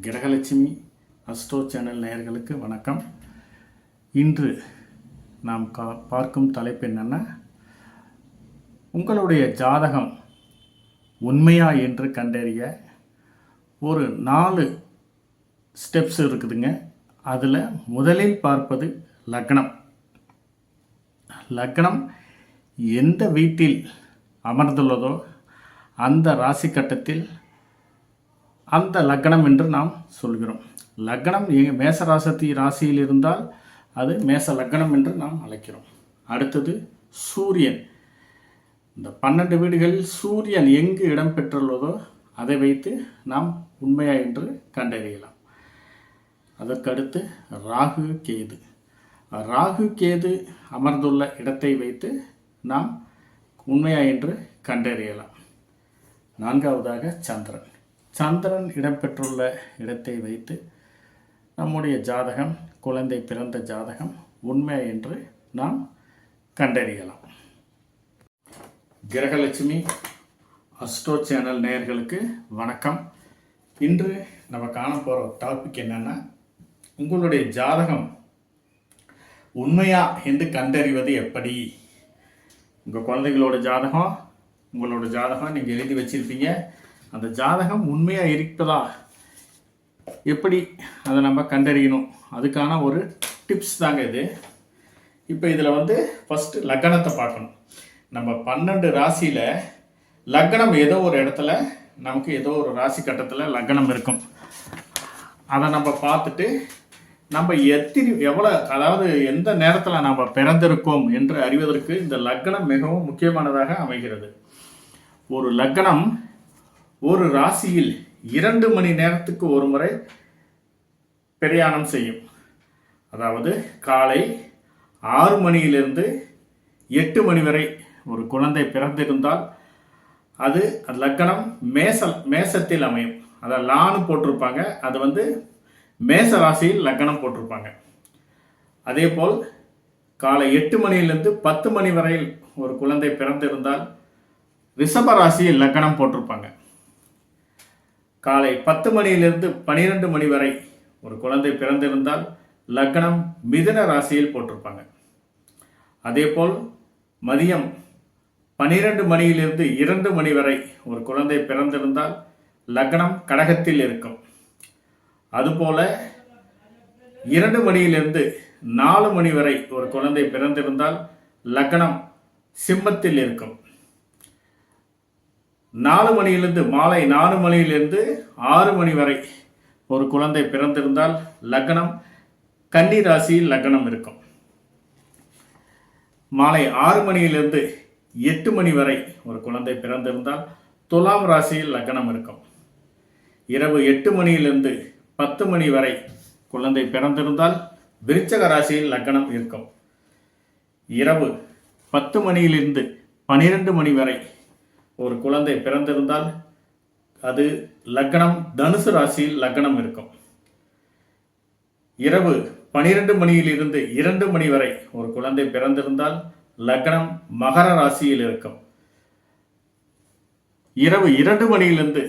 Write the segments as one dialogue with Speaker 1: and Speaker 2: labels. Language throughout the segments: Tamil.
Speaker 1: கிரகலட்சுமி அஸ்ட்ரோ சேனல் நேயர்களுக்கு வணக்கம். இன்று நாம் கா பார்க்கும் தலைப்பு என்னென்னா உங்களுடைய ஜாதகம் உண்மையா என்று கண்டறிய ஒரு நாலு ஸ்டெப்ஸ் இருக்குதுங்க. அதில் முதலில் பார்ப்பது லக்னம். லக்னம் எந்த வீட்டில் அமர்ந்துள்ளதோ அந்த ராசி கட்டத்தில் அந்த லக்னம் என்று நாம் சொல்கிறோம். லக்னம் மேச ராசத்தி ராசியில் இருந்தால் அது மேச லக்னம் என்று நாம் அழைக்கிறோம். அடுத்தது சூரியன். இந்த பன்னெண்டு வீடுகளில் சூரியன் எங்கு இடம் பெற்றுள்ளதோ அதை வைத்து நாம் உண்மையா என்று கண்டறியலாம். அதற்கடுத்து ராகு கேது. ராகு கேது அமர்ந்துள்ள இடத்தை வைத்து நாம் உண்மையா என்று கண்டறியலாம். நான்காவதாக சந்திரன். சந்திரன் இடம்பெற்றுள்ள இடத்தை வைத்து நம்முடைய ஜாதகம் குழந்தை பிறந்த ஜாதகம் உண்மை என்று நாம் கண்டறியலாம். கிரகலட்சுமி அஸ்ட்ரோ சேனல் நேயர்களுக்கு வணக்கம். இன்று நம்ம காண போகிற டாபிக் என்னென்னா உங்களுடைய ஜாதகம் உண்மையா என்று கண்டறிவது எப்படி? உங்கள் குழந்தைகளோட ஜாதகம் உங்களோட ஜாதகம் நீங்கள் எழுதி வச்சுருப்பீங்க. அந்த ஜாதகம் உண்மையாக இருப்பதா எப்படி அதை நம்ம கண்டறியணும்? அதுக்கான ஒரு டிப்ஸ் தாங்க இது. இப்போ இதில் வந்து ஃபஸ்ட்டு லக்னத்தை பார்க்கணும். நம்ம பன்னெண்டு ராசியில் லக்னம் ஏதோ ஒரு இடத்துல நமக்கு ஏதோ ஒரு ராசி கட்டத்தில் லக்னம் இருக்கும். அதை நம்ம பார்த்துட்டு நம்ம எத்திரி எவ்வளோ அதாவது எந்த நேரத்தில் நம்ம பிறந்திருக்கோம் என்று அறிவதற்கு இந்த லக்னம் மிகவும் முக்கியமானதாக அமைகிறது. ஒரு லக்னம் ஒரு ராசியில் இரண்டு மணி நேரத்துக்கு ஒரு முறை பிரயாணம் செய்யும். அதாவது காலை ஆறு மணியிலிருந்து எட்டு மணி வரை ஒரு குழந்தை பிறந்திருந்தால் அது லக்கணம் மேச மேசத்தில் அமையும். அதை லானு போட்டிருப்பாங்க. அது வந்து மேச ராசியில் லக்கணம் போட்டிருப்பாங்க. அதே போல் காலை எட்டு மணியிலிருந்து பத்து மணி வரையில் ஒரு குழந்தை பிறந்திருந்தால் ரிஷப ராசியில் லக்கணம் போட்டிருப்பாங்க. காலை பத்து மணியிலிருந்து பனிரெண்டு மணி வரை ஒரு குழந்தை பிறந்திருந்தால் லக்னம் மிதுன ராசியில் போட்டிருப்பாங்க. அதேபோல் மதியம் பனிரெண்டு மணியிலிருந்து இரண்டு மணி வரை ஒரு குழந்தை பிறந்திருந்தால் லக்னம் கடகத்தில் இருக்கும். அதுபோல இரண்டு மணியிலிருந்து நாலு மணி வரை ஒரு குழந்தை பிறந்திருந்தால் லக்னம் சிம்மத்தில் இருக்கும். நாலு மணியிலிருந்து மாலை நாலு மணியிலிருந்து ஆறு மணி வரை ஒரு குழந்தை பிறந்திருந்தால் லக்னம் கன்னி ராசியில் லக்னம் இருக்கும். மாலை ஆறு மணியிலிருந்து எட்டு மணி வரை ஒரு குழந்தை பிறந்திருந்தால் துலாம் ராசியில் லக்னம் இருக்கும். இரவு எட்டு மணியிலிருந்து பத்து மணி வரை குழந்தை பிறந்திருந்தால் விருச்சக ராசியில் லக்னம் இருக்கும். இரவு பத்து மணியிலிருந்து பனிரெண்டு மணி வரை ஒரு குழந்தை பிறந்திருந்தால் அது லக்னம் தனுசு ராசியில் லக்னம் இருக்கும். இரவு பனிரெண்டு மணியிலிருந்து இரண்டு மணி வரை ஒரு குழந்தை பிறந்திருந்தால் லக்னம் மகர ராசியில் இருக்கும். இரவு இரண்டு மணியிலிருந்து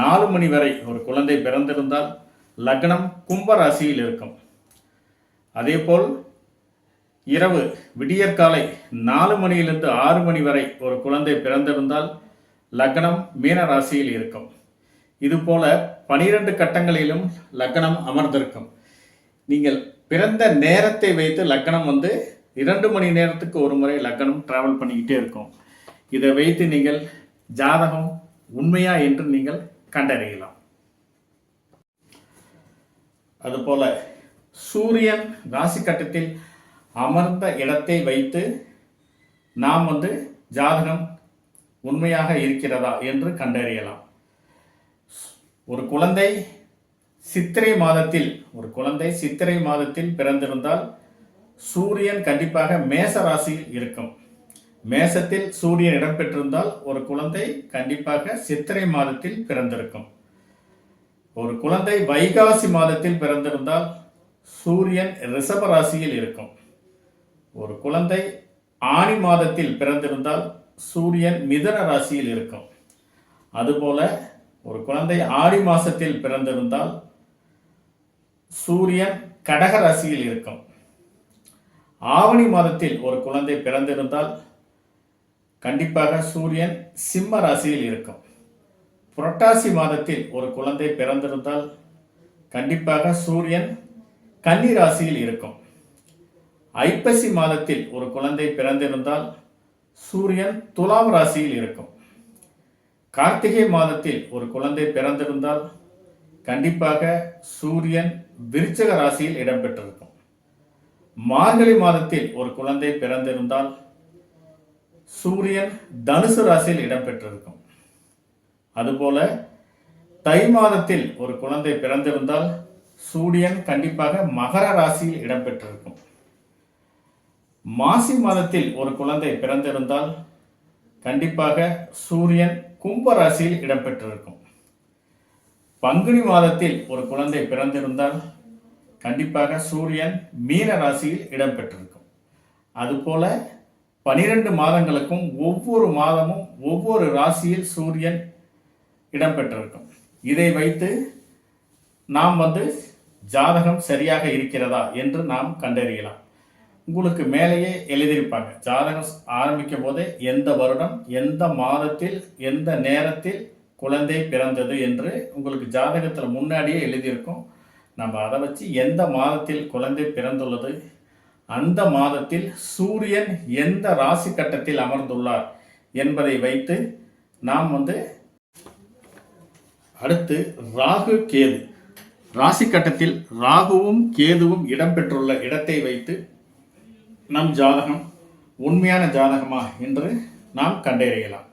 Speaker 1: நாலு மணி வரை ஒரு குழந்தை பிறந்திருந்தால் லக்னம் கும்ப ராசியில் இருக்கும். அதேபோல் இரவு விடியற்காலை நாலு மணியிலிருந்து ஆறு மணி வரை ஒரு குழந்தை பிறந்திருந்தால் லக்னம் மீன ராசியில் இருக்கும். இதுபோல பனிரெண்டு கட்டங்களிலும் லக்னம் அமர்ந்திருக்கும். நீங்கள் பிறந்த நேரத்தை வைத்து லக்னம் வந்து இரண்டு மணி நேரத்துக்கு ஒரு முறை லக்னம் டிராவல் பண்ணிக்கிட்டே இருக்கும். இதை வைத்து நீங்கள் ஜாதகம் உண்மையா என்று நீங்கள் கண்டறியலாம். அதுபோல சூரியன் ராசி கட்டத்தில் அமர்ந்த இடத்தை வைத்து நாம் வந்து ஜாதகம் உண்மையாக இருக்கிறதா என்று கண்டறியலாம். ஒரு குழந்தை சித்திரை மாதத்தில் ஒரு குழந்தை சித்திரை மாதத்தில் பிறந்திருந்தால் சூரியன் கண்டிப்பாக மேச ராசியில் இருக்கும். மேசத்தில் சூரியன் இடம்பெற்றிருந்தால் ஒரு குழந்தை கண்டிப்பாக சித்திரை மாதத்தில் பிறந்திருக்கும். ஒரு குழந்தை வைகாசி மாதத்தில் பிறந்திருந்தால் சூரியன் ரிஷப ராசியில் இருக்கும். ஒரு குழந்தை ஆணி மாதத்தில் பிறந்திருந்தால் சூரியன் மிதன ராசியில் இருக்கும். அதுபோல ஒரு குழந்தை ஆடி மாசத்தில் பிறந்திருந்தால் சூரியன் கடக ராசியில் இருக்கும். ஆவணி மாதத்தில் ஒரு குழந்தை பிறந்திருந்தால் கண்டிப்பாக சூரியன் சிம்ம ராசியில் இருக்கும். புரட்டாசி மாதத்தில் ஒரு குழந்தை பிறந்திருந்தால் கண்டிப்பாக சூரியன் கன்னி ராசியில் இருக்கும். ஐப்பசி மாதத்தில் ஒரு குழந்தை பிறந்திருந்தால் சூரியன் துலாம் ராசியில் இருக்கும். கார்த்திகை மாதத்தில் ஒரு குழந்தை பிறந்திருந்தால் கண்டிப்பாக சூரியன் விருச்சக ராசியில் இடம்பெற்றிருக்கும். மார்கழி மாதத்தில் ஒரு குழந்தை பிறந்திருந்தால் சூரியன் தனுசு ராசியில் இடம்பெற்றிருக்கும். அதுபோல தை மாதத்தில் ஒரு குழந்தை பிறந்திருந்தால் சூரியன் கண்டிப்பாக மகர ராசியில் இடம்பெற்றிருக்கும். மாசி மாதத்தில் ஒரு குழந்தை பிறந்திருந்தால் கண்டிப்பாக சூரியன் கும்ப ராசியில் இடம்பெற்றிருக்கும். பங்குனி மாதத்தில் ஒரு குழந்தை பிறந்திருந்தால் கண்டிப்பாக சூரியன் மீன ராசியில் இடம்பெற்றிருக்கும். அதுபோல பனிரெண்டு மாதங்களுக்கும் ஒவ்வொரு மாதமும் ஒவ்வொரு ராசியில் சூரியன் இடம்பெற்றிருக்கும். இதை வைத்து நாம் வந்து ஜாதகம் சரியாக இருக்கிறதா என்று நாம் கண்டறியலாம். உங்களுக்கு மேலேயே எழுதியிருப்பாங்க. ஜாதகம் ஆரம்பிக்கும் போதே எந்த வருடம் எந்த மாதத்தில் எந்த நேரத்தில் குழந்தை பிறந்தது என்று உங்களுக்கு ஜாதகத்தில் முன்னாடியே எழுதியிருக்கும். நம்ம அதை வச்சு எந்த மாதத்தில் குழந்தை பிறந்துள்ளது அந்த மாதத்தில் சூரியன் எந்த ராசி கட்டத்தில் அமர்ந்துள்ளார் என்பதை வைத்து நாம் வந்து அடுத்து ராகு கேது. ராசி கட்டத்தில் ராகுவும் கேதுவும் இடம்பெற்றுள்ள இடத்தை வைத்து நம் ஜாதகம் உண்மையான ஜாதகமா என்று நாம் கண்டறியலாம்.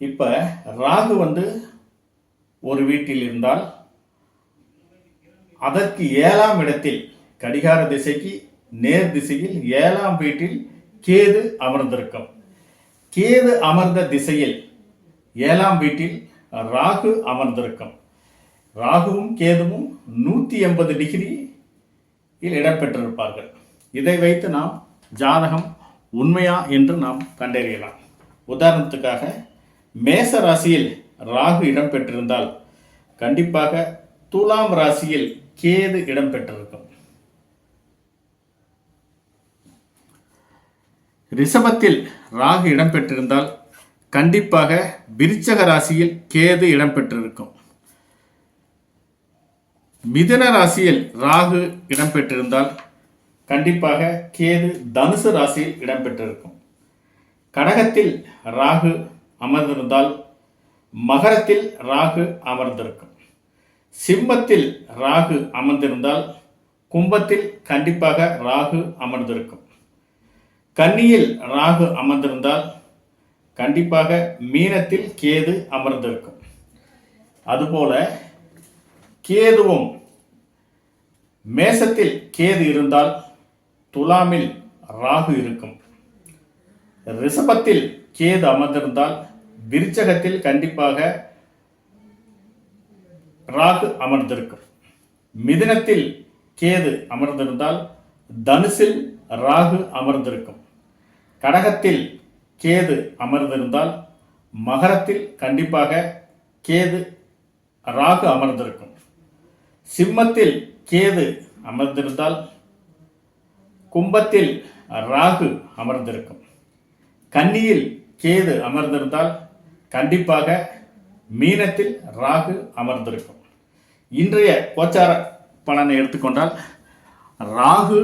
Speaker 1: இப்போ ராகு வந்து ஒரு வீட்டில் இருந்தால் அதற்கு ஏழாம் இடத்தில் கடிகார திசைக்கு நேர் திசையில் ஏழாம் வீட்டில் கேது அமர்ந்திருக்கும். கேது அமர்ந்த திசையில் ஏழாம் வீட்டில் ராகு அமர்ந்திருக்கும். ராகுவும் கேதுவும் நூற்றி எண்பது டிகிரியில் இடம்பெற்றிருப்பார்கள். இதை வைத்து நாம் ஜாதகம் உண்மையா என்று நாம் கண்டறியலாம். உதாரணத்துக்காக மேச ராசியில் ராகு இடம்பெற்றிருந்தால் கண்டிப்பாக துலாம் ராசியில் கேது இடம்பெற்றிருக்கும் ரிஷபத்தில் ராகு இடம்பெற்றிருந்தால் கண்டிப்பாக விருச்சக ராசியில் கேது இடம்பெற்றிருக்கும் மிதுன ராசியில் ராகு இடம்பெற்றிருந்தால் கண்டிப்பாக கேது தனுசு ராசியில் இடம்பெற்றிருக்கும். கடகத்தில் ராகு அமர்ந்திருந்தால் மகரத்தில் ராகு அமர்ந்திருக்கும். சிம்மத்தில் ராகு அமர்ந்திருந்தால் கும்பத்தில் கண்டிப்பாக ராகு அமர்ந்திருக்கும். கன்னியில் ராகு அமர்ந்திருந்தால் கண்டிப்பாக மீனத்தில் கேது அமர்ந்திருக்கும். அதுபோல கேதுவும் மேசத்தில் கேது இருந்தால் துலாமில் ராகு இருக்கும். ரிஷபத்தில் கேது அமர்ந்திருந்தால் விருச்சகத்தில் கண்டிப்பாக ராகு அமர்ந்திருக்கும். மிதுனத்தில் கேது அமர்ந்திருந்தால் தனுசில் ராகு அமர்ந்திருக்கும். கடகத்தில் கேது அமர்ந்திருந்தால் மகரத்தில் கண்டிப்பாக கேது ராகு அமர்ந்திருக்கும். சிம்மத்தில் கேது அமர்ந்திருந்தால் கும்பத்தில் ராகு அமர்ந்திருக்கும். கன்னியில் கேது அமர்ந்திருந்தால் கண்டிப்பாக மீனத்தில் ராகு அமர்ந்திருக்கும். இன்றைய கோச்சார பலனை எடுத்துக்கொண்டால் ராகு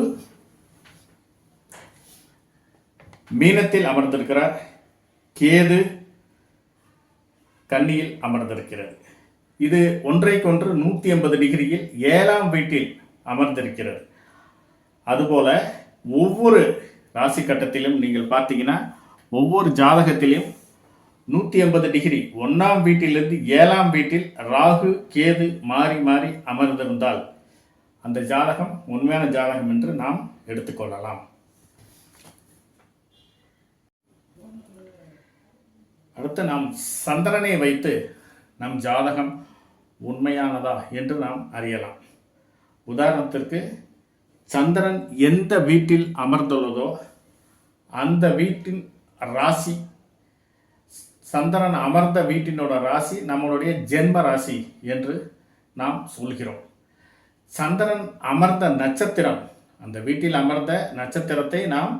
Speaker 1: மீனத்தில் அமர்ந்திருக்கிறார். கேது கன்னியில் அமர்ந்திருக்கிறது. இது ஒன்றைக்கொன்று நூற்றி ஐம்பது டிகிரியில் ஏழாம் வீட்டில் அமர்ந்திருக்கிறது. அதுபோல ஒவ்வொரு ராசி கட்டத்திலும் நீங்கள் பார்த்தீங்கன்னா ஒவ்வொரு ஜாதகத்திலையும் நூற்றி ஐம்பது டிகிரி ஒன்றாம் வீட்டிலிருந்து ஏழாம் வீட்டில் ராகு கேது மாறி மாறி அமர்ந்திருந்தால் அந்த ஜாதகம் உண்மையான ஜாதகம் என்று நாம் எடுத்துக்கொள்ளலாம். அடுத்து நாம் சந்திரனை வைத்து நம் ஜாதகம் உண்மையானதா என்று நாம் அறியலாம். உதாரணத்திற்கு சந்திரன் எந்த வீட்டில் அமர்ந்துள்ளதோ அந்த வீட்டின் ராசி சந்திரன் அமர்ந்த வீட்டினோட ராசி நம்மளுடைய ஜென்ம ராசி என்று நாம் சொல்கிறோம். சந்திரன் அமர்ந்த நட்சத்திரம் அந்த வீட்டில் அமர்ந்த நட்சத்திரத்தை நாம்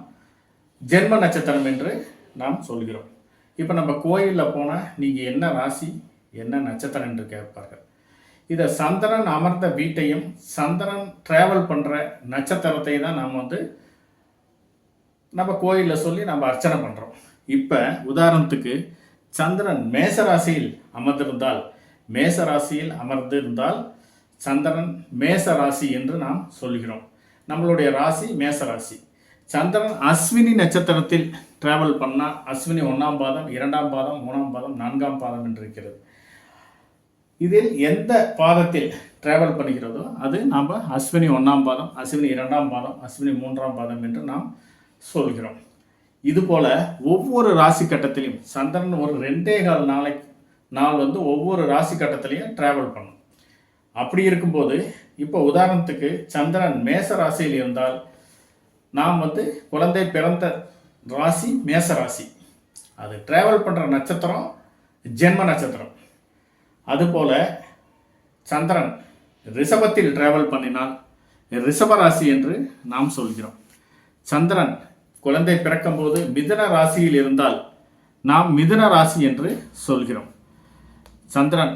Speaker 1: ஜென்ம நட்சத்திரம் என்று நாம் சொல்கிறோம். இப்போ நம்ம கோயிலில் போனால் நீங்கள் என்ன ராசி என்ன நட்சத்திரம் என்று கேட்பார்கள். இதை சந்திரன் அமர்ந்த வீட்டையும் சந்திரன் ட்ராவல் பண்ணுற நட்சத்திரத்தை தான் நாம் வந்து நம்ம கோயிலில் சொல்லி நம்ம அர்ச்சனை பண்ணுறோம் இப்போ உதாரணத்துக்கு சந்திரன் மேச ராசியில் அமர்ந்திருந்தால் மேச ராசியில் அமர்ந்திருந்தால் சந்திரன் மேச ராசி என்று நாம் சொல்கிறோம். நம்மளுடைய ராசி மேச ராசி சந்திரன் அஸ்வினி நட்சத்திரத்தில் டிராவல் பண்ணால் அஸ்வினி ஒன்றாம் பாதம் இரண்டாம் பாதம் மூணாம் பாதம் நான்காம் பாதம் என்று இருக்கிறது. இதில் எந்த பாதத்தில் டிராவல் பண்ணுகிறதோ அது நாம் அஸ்வினி ஒன்றாம் பாதம் அஸ்வினி இரண்டாம் பாதம் அஸ்வினி மூன்றாம் பாதம் என்று நாம் சொல்கிறோம். இதுபோல் ஒவ்வொரு ராசி கட்டத்திலையும் சந்திரன் ஒரு ரெண்டே கால் நாளை நாள் வந்து ஒவ்வொரு ராசி கட்டத்திலையும் டிராவல் பண்ணும். அப்படி இருக்கும்போது இப்போ உதாரணத்துக்கு சந்திரன் மேச ராசியில் இருந்தால் நாம் வந்து குழந்தை பிறந்த ராசி மேச ராசி. அது டிராவல் பண்ணுற நட்சத்திரம் ஜென்ம நட்சத்திரம். அதுபோல் சந்திரன் ரிஷபத்தில் டிராவல் பண்ணினால் ரிஷபராசி என்று நாம் சொல்கிறோம். சந்திரன் குழந்தை பிறக்கும்போது மிதுன ராசியில் இருந்தால் நாம் மிதுன ராசி என்று சொல்கிறோம். சந்திரன்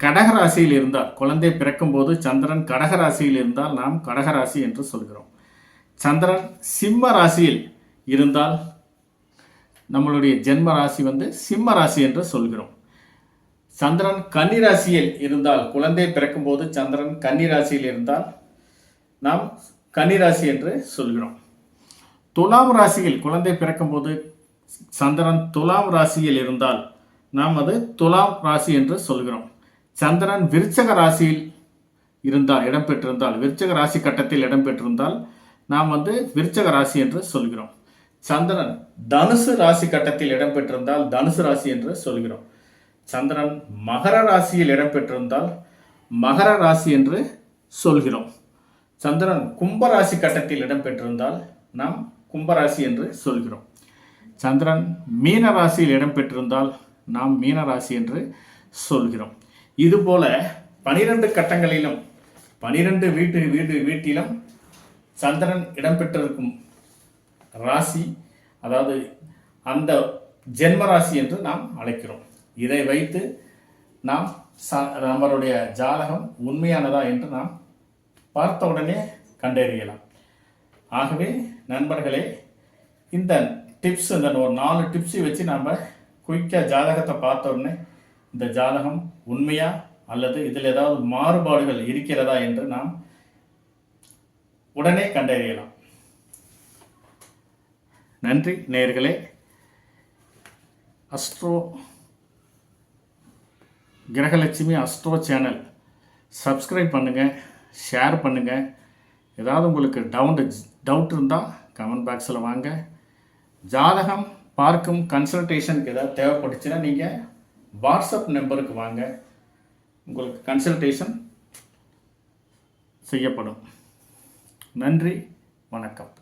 Speaker 1: கடக ராசியில் இருந்தால் குழந்தை பிறக்கும்போது சந்திரன் கடக ராசியில் இருந்தால் நாம் கடக ராசி என்று சொல்கிறோம். சந்திரன் சிம்ம ராசியில் இருந்தால் நம்மளுடைய ஜென்ம ராசி வந்து சிம்ம ராசி என்று சொல்கிறோம். சந்திரன் கன்னி ராசியில் இருந்தால் குழந்தை பிறக்கும்போது சந்திரன் கன்னி ராசியில் இருந்தால் நாம் கன்னிராசி என்று சொல்கிறோம். துலாம் ராசியில் குழந்தை பிறக்கும்போது சந்திரன் துலாம் ராசியில் இருந்தால் நாம் அது துலாம் ராசி என்று சொல்கிறோம். சந்திரன் விருச்சக ராசியில் இருந்தால் இடம்பெற்றிருந்தால் விருச்சக ராசி கட்டத்தில் இடம்பெற்றிருந்தால் நாம் வந்து விருச்சக ராசி என்று சொல்கிறோம். சந்திரன் தனுசு ராசி கட்டத்தில் இடம்பெற்றிருந்தால் தனுசு ராசி என்று சொல்கிறோம். சந்திரன் மகர ராசியில் இடம்பெற்றிருந்தால் மகர ராசி என்று சொல்கிறோம். சந்திரன் கும்பராசி கட்டத்தில் இடம்பெற்றிருந்தால் நாம் கும்பராசி என்று சொல்கிறோம். சந்திரன் மீன ராசியில் இடம்பெற்றிருந்தால் நாம் மீன ராசி என்று சொல்கிறோம். இதுபோல பனிரெண்டு கட்டங்களிலும் பனிரெண்டு வீட்டு வீடு வீட்டிலும் சந்திரன் இடம்பெற்றிருக்கும் ராசி அதாவது அந்த ஜென்ம ராசி என்று நாம் அழைக்கிறோம். இதை வைத்து நாம் ச நம்மளுடைய ஜாதகம் உண்மையானதா என்று நாம் பார்த்த உடனே கண்டறியலாம். ஆகவே நண்பர்களே இந்த டிப்ஸ் இந்த ஒரு நாலு டிப்ஸை வச்சு நாம் குயிக்காக ஜாதகத்தை பார்த்த உடனே இந்த ஜாதகம் உண்மையா அல்லது இதில் ஏதாவது மாறுபாடுகள் இருக்கிறதா என்று நாம் உடனே கண்டறியலாம். நன்றி நேர்களே. Astro Grahalakshmi astro channel. Subscribe பண்ணுங்கள் ஷேர் பண்ணுங்கள் ஏதாவது உங்களுக்கு டவுட் டவுட் இருந்தால் கமெண்ட் பாக்ஸில் வாங்க. ஜாதகம் பார்க்கும் கன்சல்டேஷனுக்கு ஏதாவது தேவைப்பட்டுச்சுன்னா நீங்கள் வாட்ஸ்அப் நம்பருக்கு வாங்க. உங்களுக்கு கன்சல்டேஷன் செய்யப்படும். நன்றி வணக்கம்.